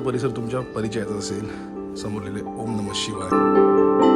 परिसर तुमच्या परिचयाचा असेल. समोर लिहिले ओम नम शिवाय.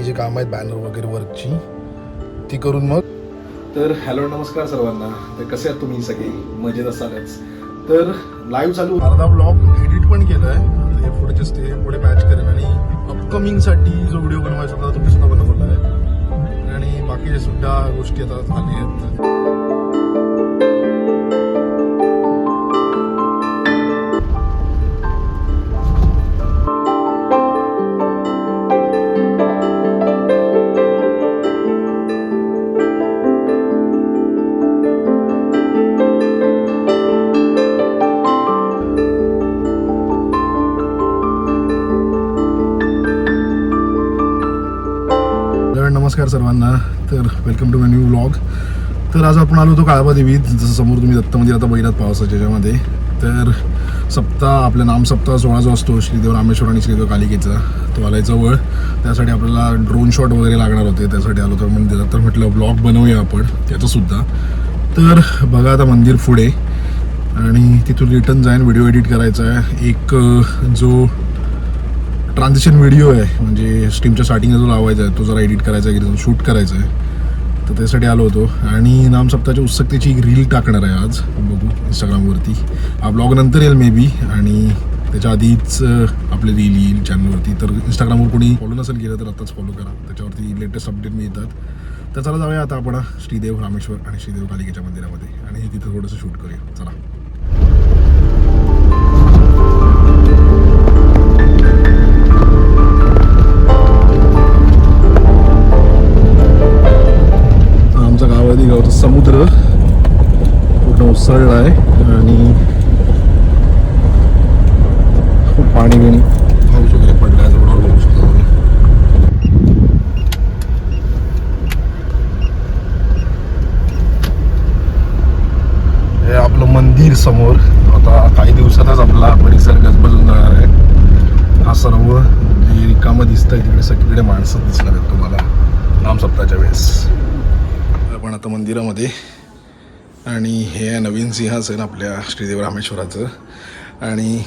बाकीचे काम आहेत बॅनर वगैरे वर्कची ती करून मग. तर हॅलो नमस्कार सर्वांना. तर कसे आहात तुम्ही सगळे? मजेत असालच. तर लाईव्ह चालू अर्धा ब्लॉग एडिट पण केलाय. आता हे पुढे ते पुढे मॅच करेन आणि अपकमिंगसाठी जो व्हिडिओ बनवायचा होता तो सुद्धा बनवलाय आणि बाकीच्या सुद्धा गोष्टी आता झाल्या आहेत. नमस्कार सर्वांना. तर welcome to my new vlog तर आज आपण आलो होतो काळबा देवीत जसं समोर तुम्ही दत्त मंदिर आता बघितलात पावसाच्या याच्यामध्ये. तर सप्ताह आपल्या नाम सप्ताह सोळा जो असतो श्रीदेव रामेश्वर आणि श्रीदेव कालिकेचा तो आलाय जवळ. त्यासाठी आपल्याला ड्रोन शॉट वगैरे लागणार होते त्यासाठी आलो तर मंदिरात तर म्हटलं ब्लॉग बनवूया आपण त्याचंसुद्धा. तर बघा आता मंदिर पुढे. आणि तिथून रिटर्न जाईन व्हिडिओ एडिट करायचा आहे. एक जो ट्रान्झिशन व्हिडिओ आहे. म्हणजे स्ट्रीमच्या स्टार्टिंगला जो लावायचा आहे तो जरा एडिट करायचा आहे शूट करायचा आहे. तर त्यासाठी आलो होतो. आणि नाम सप्ताहाच्या उत्सुकतेची एक रील टाकणार आहे आज. बघू इंस्टाग्रामवरती हा ब्लॉग नंतर येईल मे बी आणि त्याच्या आधीच आपले रील येईल चॅनलवरती तर इंस्टाग्रामवर कोणी फॉलो नसेल केलं तर आत्ताच फॉलो करा. त्याच्यावरती लेटेस्ट अपडेट मिळतात तर चला जाऊया आता आपण श्रीदेव रामेश्वर आणि श्रीदेव कालिकेच्या मंदिरामध्ये. आणि तिथं थोडंसं शूट करूया. चला. पूर्ण आहे आणि खूप पाणी बिणी पाऊस वगैरे पडला आहे रोडवर बघू शकतो हे आपलं मंदिर समोर. आता काही दिवसातच आपला परिसर गजबजून जाणार आहे. हा सर्व जे रिकामं दिसत आहे तिकडे सगळीकडे माणसं दिसणार आहेत तुम्हाला. नामसप्ताच्या वेळेस. आपण आता मंदिरामध्ये आणि हे नवीन सिंहासन आपल्या श्रीदेव रामेश्वराचं. आणि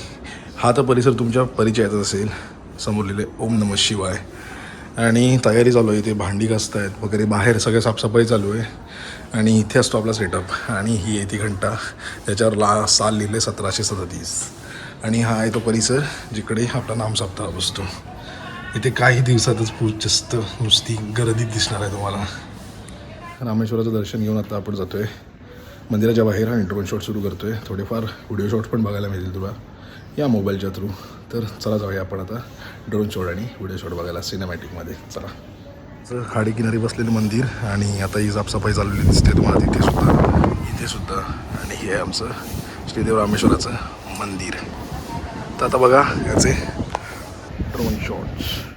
हा तर परिसर तुमच्या परिचयाचा असेल. समोर लिहिले ओम नम शिवाय. आणि तयारी चालू आहे इथे भांडी घासत आहेत वगैरे बाहेर सगळं साफसफाई चालू आहे. आणि इथे असतो आपला सेटअप आणि ही आहे ती घंटा त्याच्यावर ला साल लिहिले सतराशे सदतीस. आणि हा आहे तो परिसर जिकडे आपला नामसप्ताह बसतो. इथे काही दिवसातच खूप जास्त नुसती गर्दीत दिसणार आहे तुम्हाला. रामेश्वराचं दर्शन घेऊन आता आपण जातो आहे मंदिराच्या बाहेर हा ड्रोन शॉट सुरू करतोय. थोडेफार व्हिडिओ शॉट्स पण बघायला मिळतील तुला. या मोबाईलच्या थ्रू तर चला जाऊया आपण आता ड्रोन शॉट आणि व्हिडिओ शॉट बघायला सिनेमॅटिकमध्ये चला. चं खाडीकिनारी बसलेलं मंदिर आणि आता ही साफसफाई चाललेली दिसते तुम्हाला तिथे सुद्धा. इथे सुद्धा. आणि हे आहे आमचं श्रीदेव रामेश्वराचं मंदिर. तर आता बघा याचे ड्रोन शॉट्स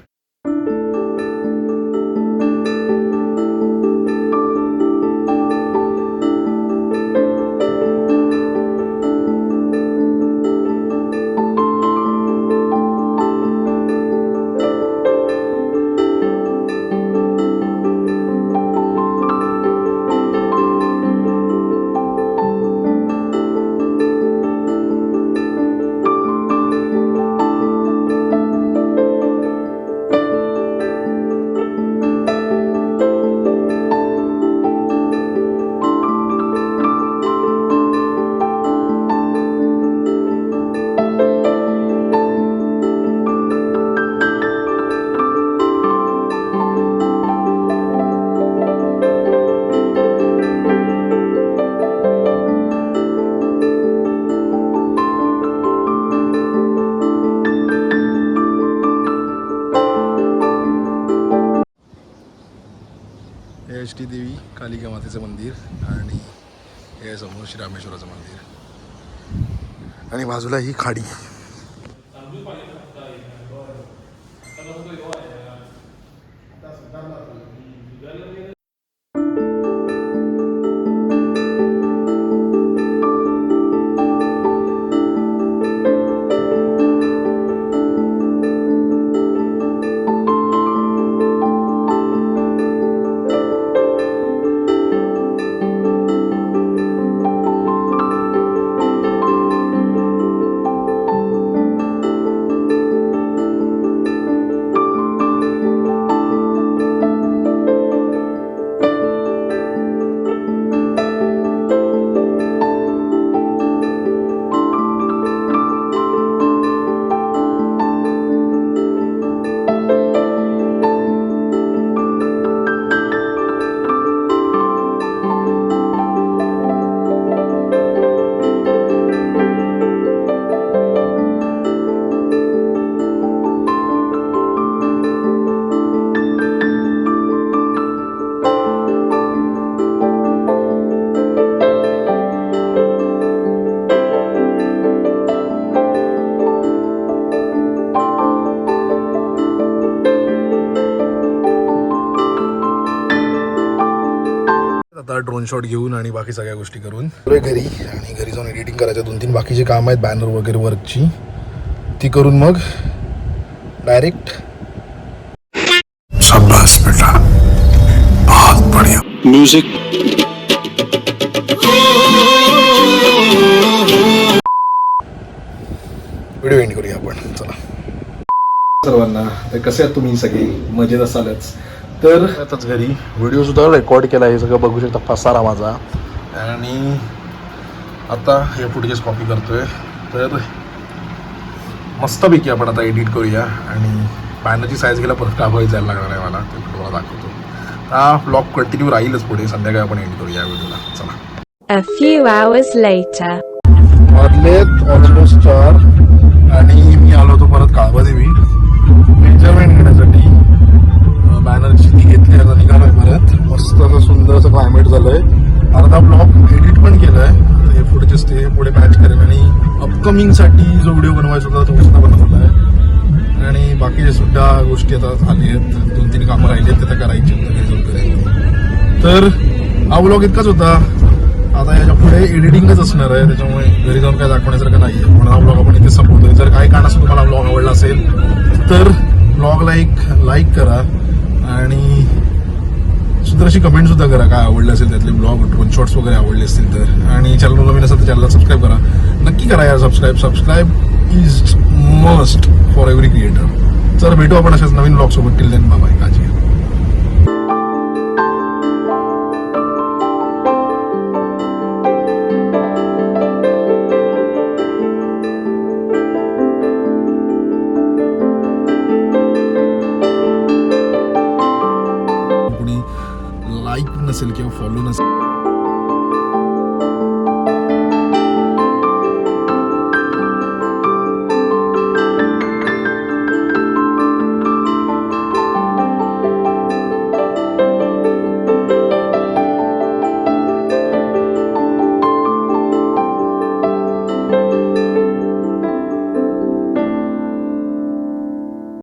हे एच टी देवी कालिका मातेचं मंदिर आणि हे समोर श्री रामेश्वराचं मंदिर. आणि बाजूला ही खाडी. ड्रोन शॉट घेऊन आणि बाकी सगळ्या गोष्टी करून. घरी आणि घरी जाऊन एडिटिंग करायचं दोन तीन बाकीचे काम आहेत बॅनर वगैरे वर्कची ती करून मग डायरेक्ट शाबाश बेटा. बहुत बढ़िया. Music. व्हिडिओ एंड करूया आपण. चला. सर्वांना तर कसे आहात तुम्ही सगळे? मजेत असालच. तर आताच घरी. व्हिडिओ सुद्धा रेकॉर्ड केला हे सगळं बघू शकता पसारा माझा. आणि आता हे फुटेजेस कॉपी करतोय. तर मस्तपैकी आपण आता एडिट करूया. आणि बॅनरची साईज गेला परत काबाई जायला लागणार आहे मला ते तुम्हाला दाखवतो. हा ब्लॉग कंटिन्यू राहीलच पुढे. संध्याकाळी आपण एंड करूया व्हिडिओला चला. A few hours later. वाजलेत ऑलमोस्ट चार. आणि मी आलो होतो परत काळबादेवी. मेजरमेंट घेण्यासाठी. बॅनरची ती घेतली आता निघालोय परत. मस्त असं सुंदर असं क्लायमेट झालंय. अर्धा ब्लॉग एडिट पण केलाय. हे पुढचे ते पुढे मॅच करेल. आणि अपकमिंगसाठी जो व्हिडिओ बनवायचा होता तो सुद्धा बनवलाय आणि बाकीचे सुद्धा गोष्टी आता झाली आहेत दोन तीन कामं राहिली आहेत त्या करायची आहेत. तर हा ब्लॉग इतकाच होता. आता याच्यापुढे एडिटिंगच असणार आहे. त्याच्यामुळे घरी जाऊन काय दाखवण्यासारखं नाही आहे म्हणून हा ब्लॉग आपण इथे संपवतोय. जर काही कारणास्तव तुम्हाला ब्लॉग आवडला असेल तर ब्लॉगला एक लाईक करा. आणि सुंदर कमेंट सुद्धा करा काय आवडले असेल त्यातले ब्लॉग वन शॉर्ट्स वगैरे आवडले असतील तर. आणि चॅनल नवीन असेल तर चॅनलला सबस्क्राईब करा. नक्की करा यार subscribe subscribe is must for every creator चल भेटू आपण अशाच नवीन ब्लॉग सोबत. टिल देन बाबाय काळजी घ्या. कोणी लाईक